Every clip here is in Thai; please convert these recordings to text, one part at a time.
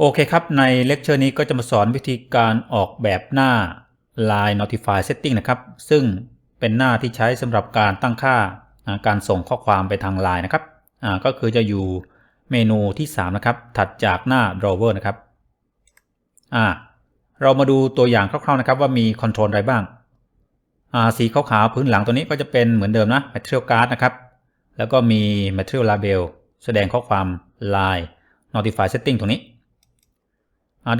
โอเคครับ ในเลคเชอร์นี้ก็จะมาสอนวิธีการออกแบบหน้า Line Notify Setting นะครับ ซึ่งเป็นหน้าที่ใช้สำหรับการตั้งค่าการส่งข้อความไปทาง Line นะครับก็คือจะอยู่เมนูที่ 3 นะครับ ถัดจากหน้า Drawer นะครับเรามาดูตัวอย่างคร่าวๆนะครับว่ามีคอนโทรลอะไรบ้างาสีขาวๆพื้นหลังตัวนี้ก็จะเป็นเหมือนเดิมนะ Material Card นะครับ แล้วก็มี Material Label แสดงข้อความ Line Notify Setting ตรงนี้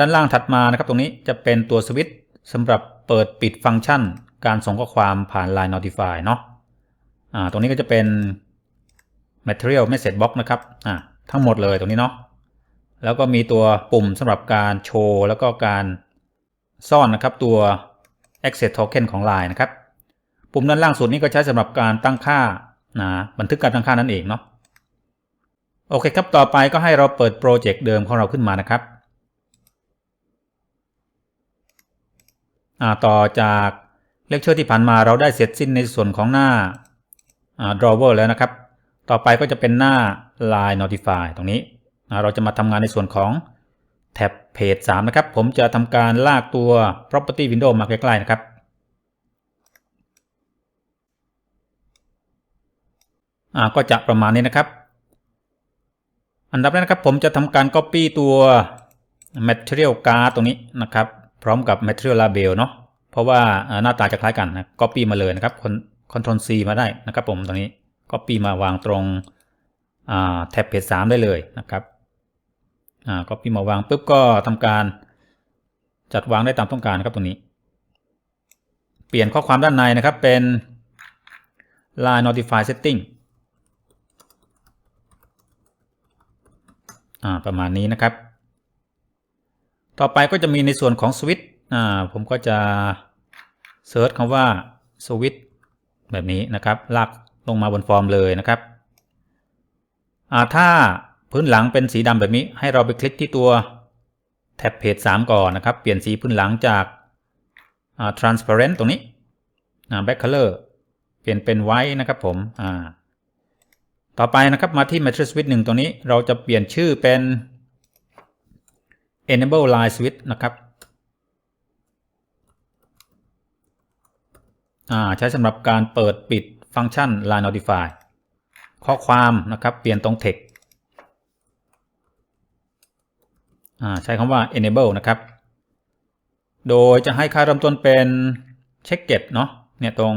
ด้านล่างถัดมานะครับตรงนี้จะเป็นตัวสวิตช์สำหรับเปิดปิดฟังก์ชัน การส่งข้อความผ่าน Line Notify เนาะอ่าตรงนี้ก็จะเป็น Material Message Box นะครับทั้งหมดเลยตรงนี้เนาะแล้วก็มีตัวปุ่มสำหรับการโชว์แล้วก็การซ่อนนะครับตัว Access Token ของ Line นะครับ ปุ่มด้านล่างสุดนี้ก็ใช้สำหรับการตั้งค่านะบันทึกการตั้งค่านั่นเองเนาะโอเคครับต่อไปก็ให้เราเปิดโปรเจกต์เดิมของเราขึ้นมานะครับ ต่อจากเลคเชอร์ที่ผ่านมาเราได้เสร็จสิ้นในส่วนของหน้า drawer แล้วนะครับ ต่อไปก็จะเป็นหน้า line notify ตรงนี้ เราจะมาทำงานในส่วนของแท็บ page 3นะครับ ผมจะทำการลากตัว property window มาใกล้ๆนะครับก็จะประมาณนี้นะครับ อันดับแรกนะครับผมจะทำการ copy ตัว material card ตรงนี้นะครับ พร้อมกับ material label เนาะเพราะว่าหน้าตาจะคล้ายกันนะ copy มาเลยนะครับ control C มาได้นะครับผมตรงนี้ copy มาวางตรงแท็บเพจ3ได้เลยนะครับ copy มาวางปุ๊บก็ทำการจัดวางได้ตามต้องการครับตรงนี้ เปลี่ยนข้อความด้านในนะครับเป็น line notify setting ประมาณนี้นะครับ ต่อไปก็จะมีในส่วนของสวิตช์อ่าผมก็จะเซิร์ชคำว่าสวิตช์แบบนี้นะครับ ลากลงมาบนฟอร์มเลยนะครับอ่าถ้าพื้นหลังเป็นสีดำแบบนี้ ให้เราไปคลิกที่ตัวแท็บเพจ3ก่อนนะครับ เปลี่ยนสีพื้นหลังจากา transparent ตรงนี้ back color เปลี่ยนเป็น white นะครับผมต่อไปนะครับมาที่ Matrix Switch 1ตรงนี้เราจะเปลี่ยนชื่อเป็น enable line switch นะครับใช้สำหรับการเปิดปิดฟังก์ชัน line notify ข้อความนะครับ เปลี่ยนตรง text ใช้คำว่า enable นะครับ โดยจะให้ค่าเริ่มต้นเป็น check get เนาะเนี่ยตรง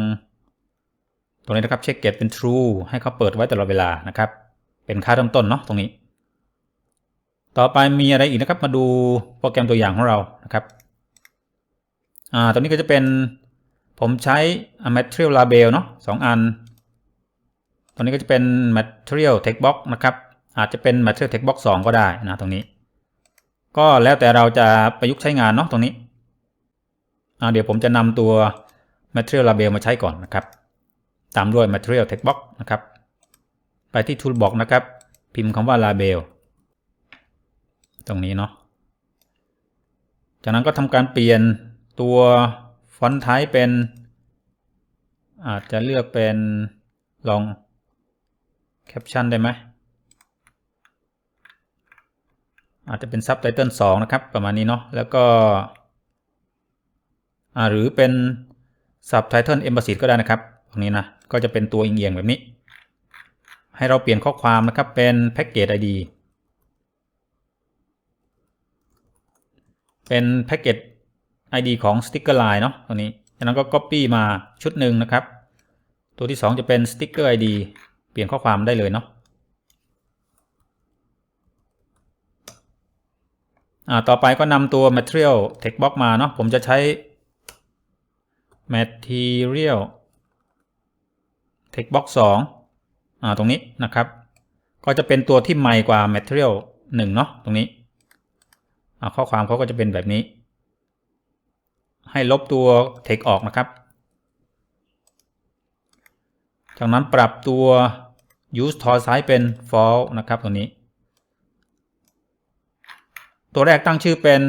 ตรงนี้นะครับ check get เป็น true ให้เขาเปิดไว้ตลอดเวลานะครับ เป็นค่าเริ่มต้นเนาะตรงนี้ ต่อไปมีอะไรอีกนะครับ มาดูโปรแกรมตัวอย่างของเรานะครับ อ่าตรงนี้ก็จะเป็นผมใช้ material label เนาะสองอันตรงนี้ก็จะเป็น material text box นะครับ อาจจะเป็น material text box 2 ก็ได้นะตรงนี้ ก็แล้วแต่เราจะประยุกต์ใช้งานเนาะตรงนี้ อ่า เดี๋ยวผมจะนำตัว material label มาใช้ก่อนนะครับ ตามด้วย material text box นะครับ ไปที่ toolbox นะครับ พิมพ์คำว่า label ตรงนี้เนาะ จากนั้นก็ทำการเปลี่ยนตัวฟอนต์ไทป์เป็น อาจจะเลือกเป็นลองแคปชั่นได้ไหม อาจจะเป็นซับไตเติลสองนะครับ ประมาณนี้เนาะ แล้วก็หรือเป็นซับไตเติลเอมบ s ส y ก็ได้นะครับ ตรงนี้นะ ก็จะเป็นตัวเอียงๆแบบนี้ ให้เราเปลี่ยนข้อความนะครับเป็นแพ็กเกจ ID เป็นแพ็กเกจ ID ของ Sticker Line เนาะตัวนี้จากนั้นก็ Copy มาชุดหนึ่งนะครับ ตัวที่ 2 จะเป็น Sticker ID เปลี่ยนข้อความได้เลยเนาะต่อไปก็นำตัว Material Text Box มาเนาะผมจะใช้ Material Text Box 2อ่าตรงนี้นะครับ ก็จะเป็นตัวที่ใหม่กว่า Material 1 เนาะตรงนี้ ข้อความเขาก็จะเป็นแบบนี้ ให้ลบตัว text ออกนะครับ จากนั้นปรับตัว use to size เป็น false นะครับตัวนี้ ตัวแรกตั้งชื่อเป็น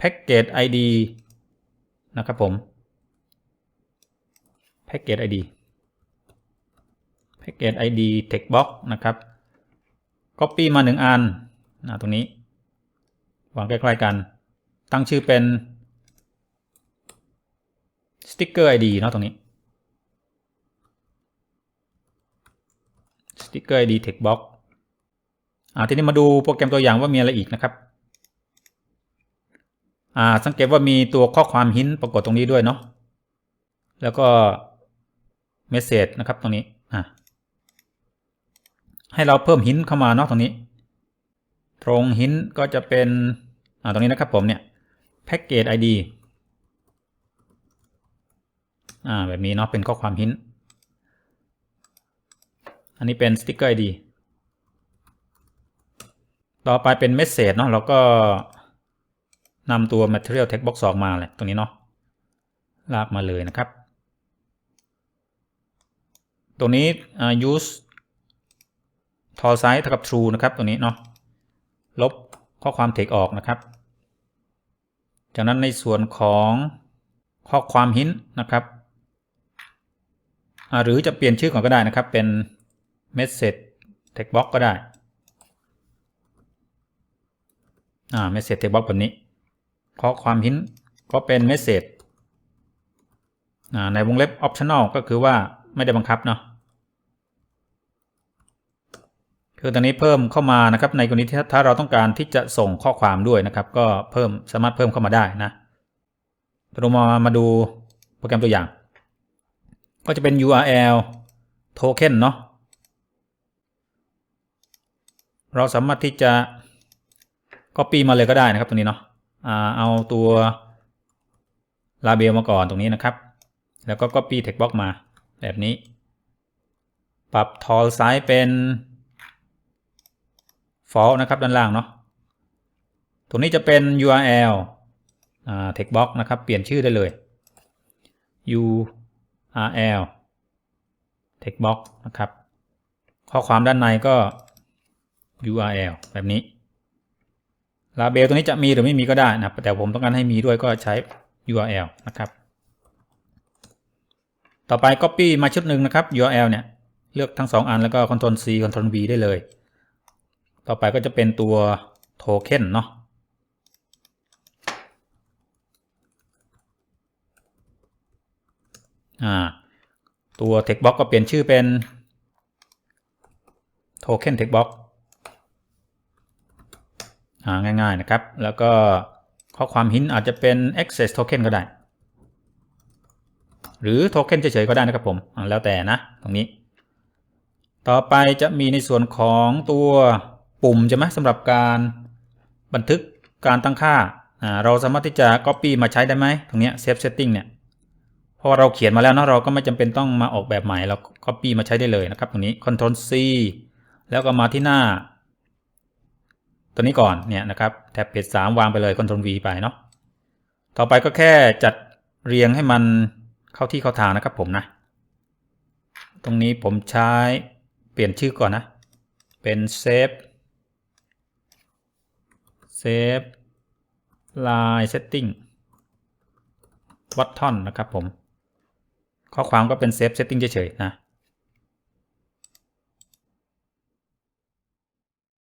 package id นะครับผม package id package id text box นะครับ copy มาหนึ่งอันนะตรงนี้ วางใกล้ๆกัน ตั้งชื่อเป็น sticker id เนาะตรงนี้ sticker id text box อ่าทีนี้มาดูโปรแกรมตัวอย่างว่ามีอะไรอีกนะครับอ่าสังเกตว่ามีตัวข้อความหินปรากฏตรงนี้ด้วยเนาะแล้วก็เมสเซจนะครับตรงนี้อ่าให้เราเพิ่มหินเข้ามาเนาะตรงนี้ ตรงหินก็จะเป็นาตรงนี้นะครับผมเนี่ย package id อ่าแบบนี้เนาะเป็นข้อความหินอันนี้เป็น sticker id ต่อไปเป็น message เนาะเราก็นำตัว material text box 2มาเลยตรงนี้เนาะลากมาเลยนะครับ ตรงนี้ use tall size เท่ากับ true นะครับตรงนี้เนาะลบข้อความ text ออกนะครับ จากนั้นในส่วนของข้อความหินนะครับ หรือจะเปลี่ยนชื่อก่อนก็ได้นะครับ เป็น message text box ก็ได้ อ่า message text box แบบนี้ ข้อความหินก็เป็น message ในวงเล็บ optional ก็คือว่าไม่ได้บังคับเนาะ คือตอนนี้เพิ่มเข้ามานะครับในกรณีที่ถ้าเราต้องการที่จะส่งข้อความด้วยนะครับ ก็เพิ่มสามารถเพิ่มเข้ามาได้นะเรามามาดูโปรแกรมตัวอย่าง ก็จะเป็น URL token เนาะเราสามารถที่จะ copy มาเลยก็ได้นะครับตรงนี้เนาะเอาตัว label มาก่อนตรงนี้นะครับ แล้วก็ copy text box มาแบบนี้ ปรับ tall size เป็น false นะครับด้านล่างเนาะตรงนี้จะเป็น URL text box นะครับ เปลี่ยนชื่อได้เลย URL text box นะครับ ข้อความด้านในก็ URL แบบนี้ label ตัวนี้จะมีหรือไม่มีก็ได้นะแต่ผมต้องการให้มีด้วยก็ใช้ URL นะครับ ต่อไป copy มาชุดหนึ่งนะครับ URL เนี่ย เลือกทั้ง 2 อันแล้วก็ Ctrl C Ctrl V ได้เลย ต่อไปก็จะเป็นตัว token เนาะอ่าตัว text box ก็เปลี่ยนชื่อเป็น token text box อ่าง่ายๆนะครับ แล้วก็ข้อความหินอาจจะเป็น access token ก็ได้ หรือ token เฉยๆก็ได้นะครับผมแล้วแต่นะตรงนี้ ต่อไปจะมีในส่วนของตัว ปุ่มใช่ไหมสำหรับการบันทึกการตั้งค่าเราสามารถที่จะ copy มาใช้ได้ไหมตรงนี้ save setting เนี่ยพราะเราเขียนมาแล้วนะเราก็ไม่จำเป็นต้องมาออกแบบใหม่เรา copy มาใช้ได้เลยนะครับตรงนี้ Ctrl C แล้วก็มาที่หน้า ตัวนี้ก่อนเนี่ยนะครับแท็บเพจสามวางไปเลย Ctrl V ไปเนาะต่อไปก็แค่จัดเรียงให้มันเข้าที่เข้าทางนะครับผมนะ ตรงนี้ผมใช้เปลี่ยนชื่อก่อนนะ เป็น save save line setting button นะครับผม ข้อความก็เป็น save setting เฉยๆนะ